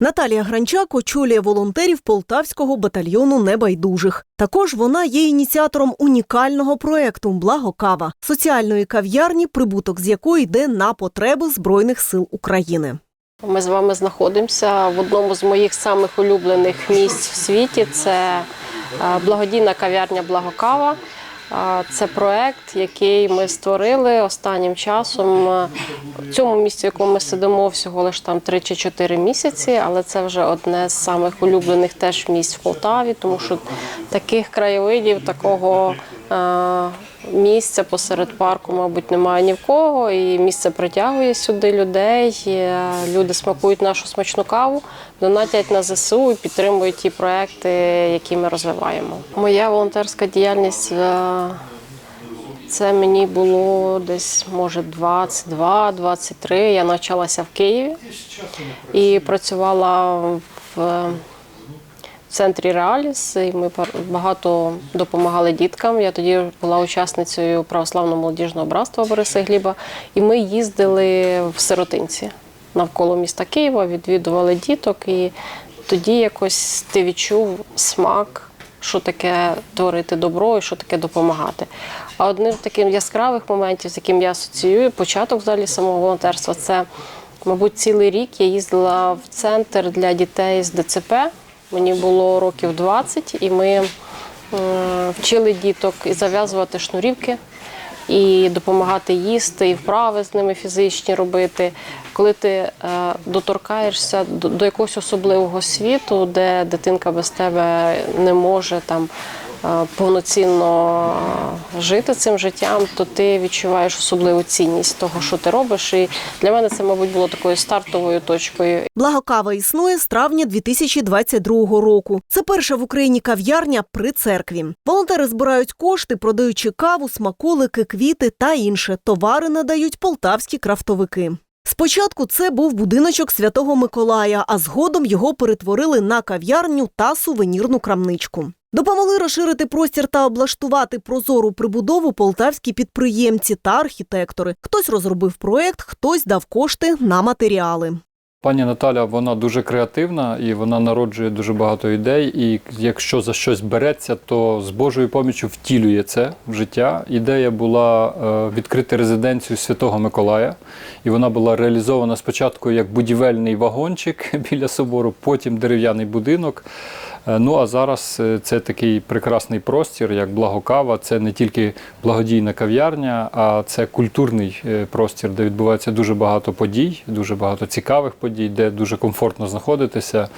Наталія Гранчак очолює волонтерів полтавського батальйону небайдужих. Також вона є ініціатором унікального проекту Благо кава соціальної кав'ярні, прибуток з якої йде на потреби збройних сил України. Ми з вами знаходимося в одному з моїх самих улюблених місць в світі. Це е, благодійна кав'ярня Благокава. Це проект, який ми створили останнім часом. В цьому місці, в якому ми сидимо, всього лише там 3 чи 4 місяці, але це вже одне з самих улюблених теж місць в Полтаві, тому що таких краєвидів, такого місця посеред парку, мабуть, немає ні в кого. І місце притягує сюди людей. е, Люди смакують нашу смачну каву, донатять на ЗСУ і підтримують ті проекти, які ми розвиваємо. Моя волонтерська діяльність. е, це мені було десь, може, 22-23. Я навчалася в Києві і працювала в центрі Реаліс. І ми багато допомагали діткам. Я тоді була учасницею православного молодіжного братства Бориса Гліба. І ми їздили в сиротинці навколо міста Києва, відвідували діток. І тоді якось ти відчув смак що таке творити добро і що таке допомагати. А одним з таких яскравих моментів, з яким я асоціюю, початок взагалі самого волонтерства, це, мабуть, цілий рік я їздила в центр для дітей з ДЦП. Мені було років 20, і ми вчили діток і зав'язувати шнурівки. І допомагати їсти, і вправи з ними фізичні робити. Коли ти е, доторкаєшся до, якогось особливого світу, де дитинка без тебе не може там повноцінно е, жити цим життям, то ти відчуваєш особливу цінність того, що ти робиш. І для мене це, мабуть, було такою стартовою точкою. Благокава існує з травня 2022 року. Це перша в Україні кав'ярня при церкві. Волонтери збирають кошти, продаючи каву, смаколики, квіти та інше. Товари надають полтавські крафтовики. Спочатку це був будиночок Святого Миколая, а згодом його перетворили на кав'ярню та сувенірну крамничку. Допомогли розширити простір та облаштувати прозору прибудову полтавські підприємці та архітектори. Хтось розробив проект, хтось дав кошти на матеріали. Пані Наталя, вона дуже креативна і вона народжує дуже багато ідей. І якщо за щось береться, то з Божою поміччю втілює це в життя. Ідея була е, відкрити резиденцію Святого Миколая, і вона була реалізована спочатку як будівельний вагончик біля собору, потім дерев'яний будинок. Е, Ну а зараз е, це такий прекрасний простір, як Благокава. Це не тільки благодійна кав'ярня, а це культурний е, простір, де відбувається дуже багато подій, дуже багато цікавих подій, де дуже комфортно знаходитися.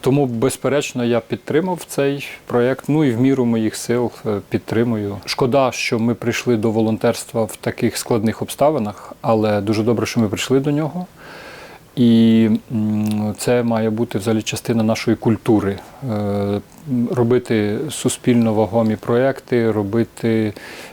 Тому, безперечно, я підтримав цей проєкт. Ну і в міру моїх сил підтримую. Шкода, що ми прийшли до волонтерства в таких складних обставинах, але дуже добре, що ми прийшли до нього. І це має бути взагалі частина нашої культури. Е, Робити суспільно вагомі проекти, робити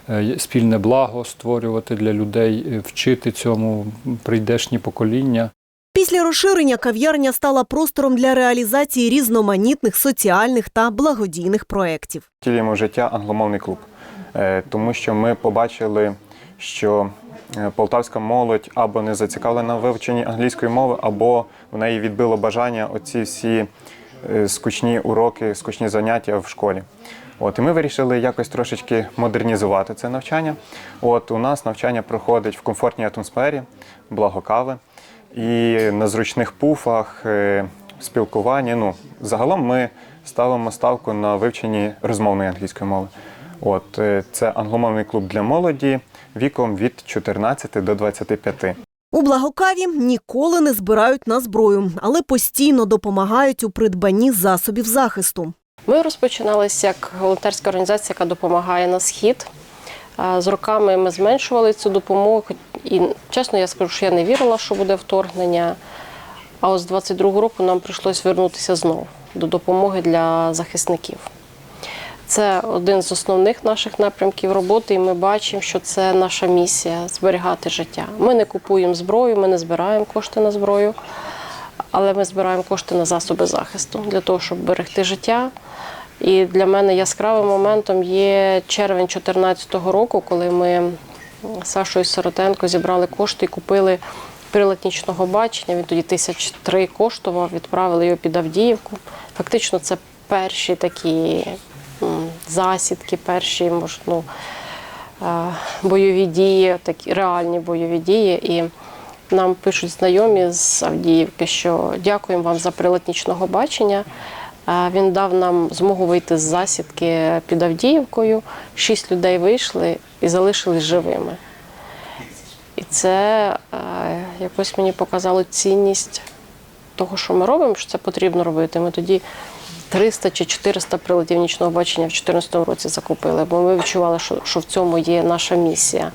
е, спільне благо, створювати для людей, е, вчити цьому прийдешні покоління. Після розширення кав'ярня стала простором для реалізації різноманітних соціальних та благодійних проєктів. втілюємо в життя англомовний клуб, тому що ми побачили, що е, полтавська молодь або не зацікавлена в вивченні англійської мови, або в неї відбило бажання оці всі е, скучні уроки, скучні заняття в школі. От, і ми вирішили якось трошечки модернізувати це навчання. От у нас навчання проходить в комфортній атмосфері, благо кави і на зручних пуфах, е, спілкуванні. Ну, загалом ми ставимо ставку на вивченні розмовної англійської мови. От е, це англомовний клуб для молоді віком від 14 до 25. У Благокаві ніколи не збирають на зброю, але постійно допомагають у придбанні засобів захисту. Ми розпочиналися як волонтерська організація, яка допомагає на схід. З роками ми зменшували цю допомогу. І чесно, я скажу, що я не вірила, що буде вторгнення. А от з 22-го року нам прийшлось вернутися знову до допомоги для захисників. Це один з основних наших напрямків роботи, і ми бачимо, що це наша місія зберігати життя. Ми не купуємо зброю, ми не збираємо кошти на зброю, але ми збираємо кошти на засоби захисту для того, щоб берегти життя. І для мене яскравим моментом є червень 2014 року, коли ми з Сашою Сиротенко зібрали кошти і купили прилад нічного бачення. Він тоді тисяч три коштував, відправили його під Авдіївку. Фактично, це перші такі засідки, перші мож, ну, е, бойові дії, такі реальні бойові дії. І нам пишуть знайомі з Авдіївки, що дякуємо вам за прилад нічного бачення. Е, Він дав нам змогу вийти з засідки під Авдіївкою. Шість людей вийшли і залишились живими. І це е, якось мені показало цінність того, що ми робимо, що це потрібно робити. Ми тоді 300 чи 400 приладів нічного бачення в 2014 році закупили, бо ми відчували, що, що в цьому є наша місія.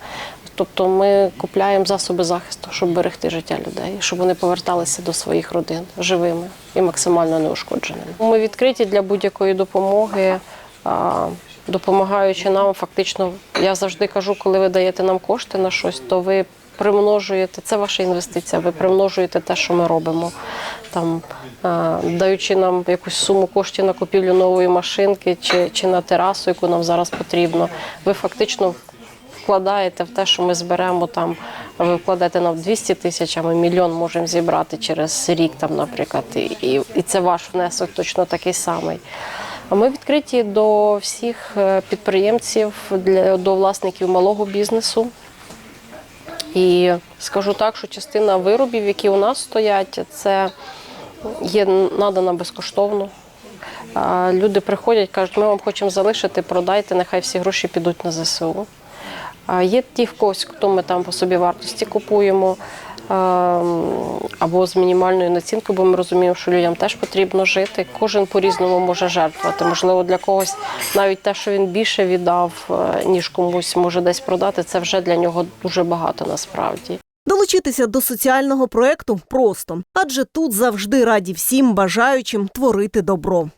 Тобто ми купляємо засоби захисту, щоб берегти життя людей, щоб вони поверталися до своїх родин живими і максимально неушкодженими. Ми відкриті для будь-якої допомоги. Допомагаючи нам, фактично, я завжди кажу, коли ви даєте нам кошти на щось, то ви примножуєте, це ваша інвестиція, ви примножуєте те, що ми робимо. Там, е, даючи нам якусь суму коштів на купівлю нової машинки чи, чи на терасу, яку нам зараз потрібно, ви фактично вкладаєте в те, що ми зберемо там, ви вкладаєте нам 200 тисяч, а ми мільйон можемо зібрати через рік, там, наприклад, і, і, це ваш внесок точно такий самий. А ми відкриті до всіх е, підприємців, для, до власників малого бізнесу. І скажу так, що частина виробів, які у нас стоять, це є надана безкоштовно. Люди приходять, кажуть, ми вам хочемо залишити, продайте, нехай всі гроші підуть на ЗСУ. Є ті в когось, хто ми там по собі вартості купуємо або з мінімальною націнкою, бо ми розуміємо, що людям теж потрібно жити. Кожен по-різному може жертвувати. Можливо, для когось навіть те, що він більше віддав, е, ніж комусь може десь продати, це вже для нього дуже багато насправді. Долучитися до соціального проекту просто, адже тут завжди раді всім бажаючим творити добро.